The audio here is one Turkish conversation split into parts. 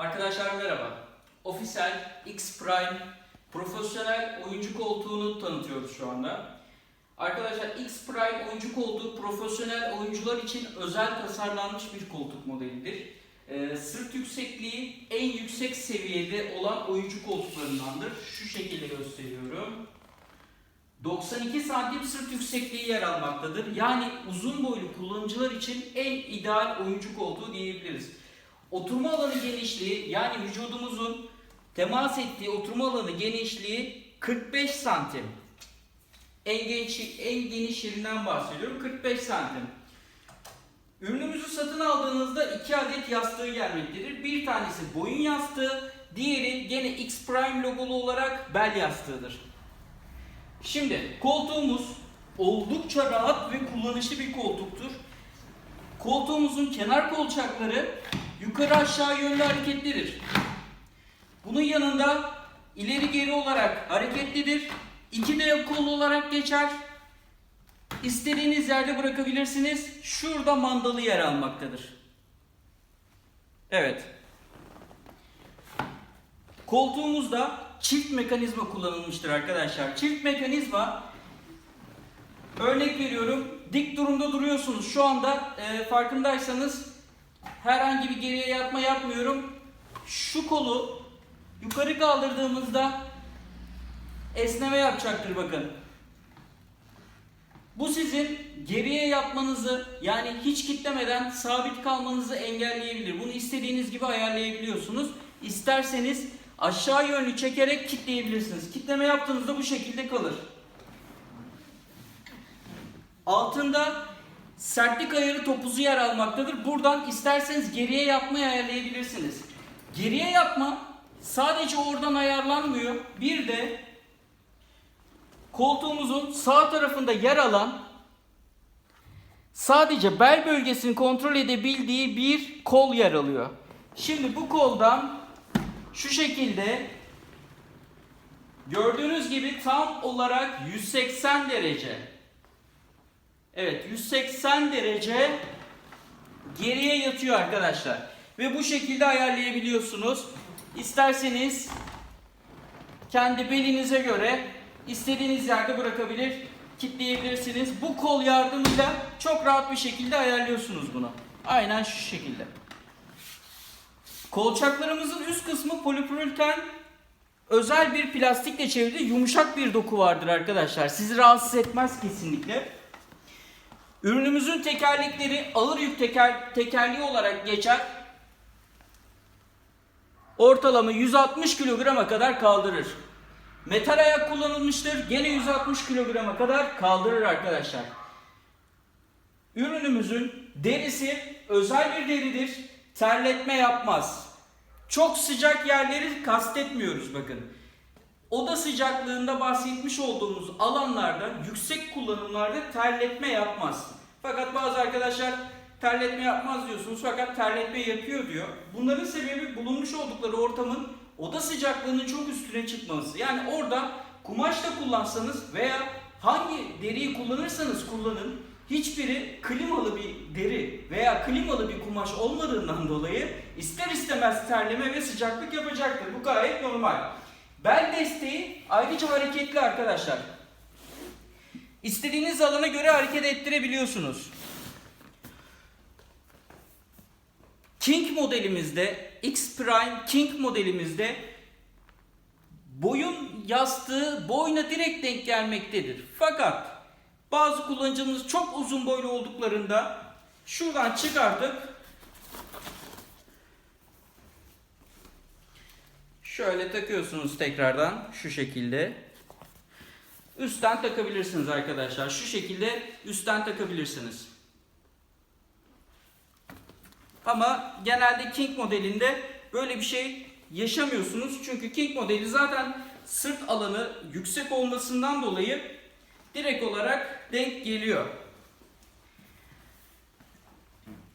Arkadaşlar merhaba. Ofisel X Prime profesyonel oyuncu koltuğunu tanıtıyoruz şu anda. Arkadaşlar X Prime oyuncu koltuğu profesyonel oyuncular için özel tasarlanmış bir koltuk modelidir. Ee, sırt yüksekliği en yüksek seviyede olan oyuncu koltuklarındandır. Şu şekilde gösteriyorum. 92 santim sırt yüksekliği yer almaktadır. Yani uzun boylu kullanıcılar için en ideal oyuncu koltuğu diyebiliriz. Oturma alanı genişliği yani vücudumuzun temas ettiği oturma alanı genişliği 45 santim. En geniş, en geniş yerinden bahsediyorum 45 santim. Ürünümüzü satın aldığınızda iki adet yastığı gelmektedir. Bir tanesi boyun yastığı, diğeri gene X Prime logolu olarak bel yastığıdır. Şimdi koltuğumuz oldukça rahat ve kullanışlı bir koltuktur. Koltuğumuzun kenar kolçakları yukarı aşağı yönlü hareketlidir. Bunun yanında ileri geri olarak hareketlidir. İki de kol olarak geçer. İstediğiniz yerde bırakabilirsiniz. Şurada mandalı yer almaktadır. Evet. Koltuğumuzda çift mekanizma kullanılmıştır arkadaşlar. Çift mekanizma örnek veriyorum dik durumda duruyorsunuz. Şu anda e, farkındaysanız herhangi bir geriye yatma yapmıyorum. Şu kolu yukarı kaldırdığımızda esneme yapacaktır bakın. Bu sizin geriye yapmanızı yani hiç kitlemeden sabit kalmanızı engelleyebilir. Bunu istediğiniz gibi ayarlayabiliyorsunuz. İsterseniz aşağı yönlü çekerek kitleyebilirsiniz. Kitleme yaptığınızda bu şekilde kalır. Altında sertlik ayarı topuzu yer almaktadır. Buradan isterseniz geriye yapmayı ayarlayabilirsiniz. Geriye yapma sadece oradan ayarlanmıyor. Bir de koltuğumuzun sağ tarafında yer alan sadece bel bölgesini kontrol edebildiği bir kol yer alıyor. Şimdi bu koldan şu şekilde gördüğünüz gibi tam olarak 180 derece Evet 180 derece geriye yatıyor arkadaşlar. Ve bu şekilde ayarlayabiliyorsunuz. İsterseniz kendi belinize göre istediğiniz yerde bırakabilir, kitleyebilirsiniz. Bu kol yardımıyla çok rahat bir şekilde ayarlıyorsunuz bunu. Aynen şu şekilde. Kolçaklarımızın üst kısmı polipropilten özel bir plastikle çevrili yumuşak bir doku vardır arkadaşlar. Sizi rahatsız etmez kesinlikle. Ürünümüzün tekerlekleri ağır yük teker, tekerleği olarak geçer. Ortalama 160 kilograma kadar kaldırır. Metal ayak kullanılmıştır. Gene 160 kilograma kadar kaldırır arkadaşlar. Ürünümüzün derisi özel bir deridir. Terletme yapmaz. Çok sıcak yerleri kastetmiyoruz bakın. Oda sıcaklığında bahsetmiş olduğumuz alanlarda yüksek kullanımlarda terletme yapmaz. Fakat bazı arkadaşlar terletme yapmaz diyorsunuz fakat terletme yapıyor diyor. Bunların sebebi bulunmuş oldukları ortamın oda sıcaklığının çok üstüne çıkması. Yani orada kumaş da kullansanız veya hangi deriyi kullanırsanız kullanın hiçbiri klimalı bir deri veya klimalı bir kumaş olmadığından dolayı ister istemez terleme ve sıcaklık yapacaktır. Bu gayet normal. Bel desteği ayrıca hareketli arkadaşlar. İstediğiniz alana göre hareket ettirebiliyorsunuz. King modelimizde, X Prime King modelimizde boyun yastığı boyuna direkt denk gelmektedir. Fakat bazı kullanıcımız çok uzun boylu olduklarında şuradan çıkartıp Şöyle takıyorsunuz tekrardan şu şekilde. Üstten takabilirsiniz arkadaşlar. Şu şekilde üstten takabilirsiniz. Ama genelde King modelinde böyle bir şey yaşamıyorsunuz. Çünkü King modeli zaten sırt alanı yüksek olmasından dolayı direkt olarak denk geliyor.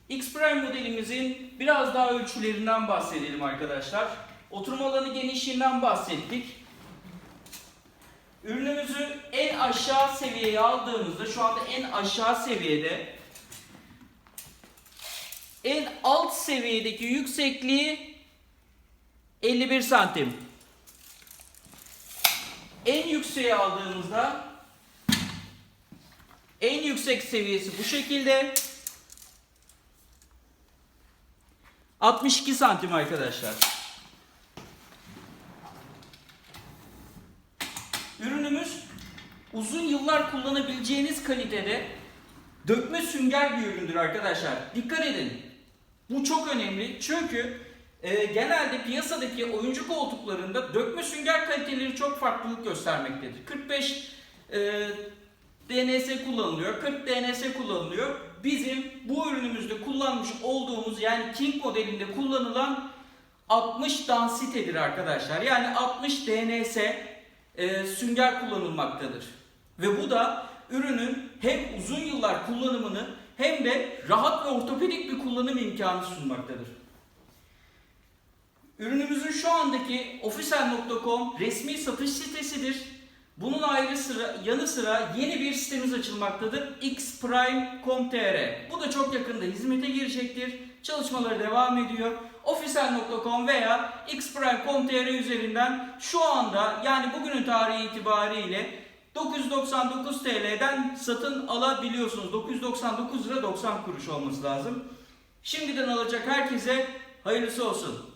X Prime modelimizin biraz daha ölçülerinden bahsedelim arkadaşlar. Oturma alanı genişliğinden bahsettik. Ürünümüzü en aşağı seviyeye aldığımızda şu anda en aşağı seviyede en alt seviyedeki yüksekliği 51 santim. En yükseğe aldığımızda en yüksek seviyesi bu şekilde. 62 santim arkadaşlar. Ürünümüz uzun yıllar kullanabileceğiniz kalitede dökme sünger bir üründür arkadaşlar. Dikkat edin. Bu çok önemli çünkü e, genelde piyasadaki oyuncu koltuklarında dökme sünger kaliteleri çok farklılık göstermektedir. 45 e, DNS kullanılıyor, 40 DNS kullanılıyor. Bizim bu ürünümüzde kullanmış olduğumuz yani King modelinde kullanılan 60 dansitedir arkadaşlar. Yani 60 DNS e, sünger kullanılmaktadır. Ve bu da ürünün hem uzun yıllar kullanımını hem de rahat ve ortopedik bir kullanım imkanı sunmaktadır. Ürünümüzün şu andaki official.com resmi satış sitesidir. Bunun ayrı sıra yanı sıra yeni bir sitemiz açılmaktadır. xprime.com.tr. Bu da çok yakında hizmete girecektir. Çalışmaları devam ediyor. Official.com veya xprime.com.tr üzerinden şu anda yani bugünün tarihi itibariyle 999 TL'den satın alabiliyorsunuz. 999 lira 90 kuruş olması lazım. Şimdiden alacak herkese hayırlısı olsun.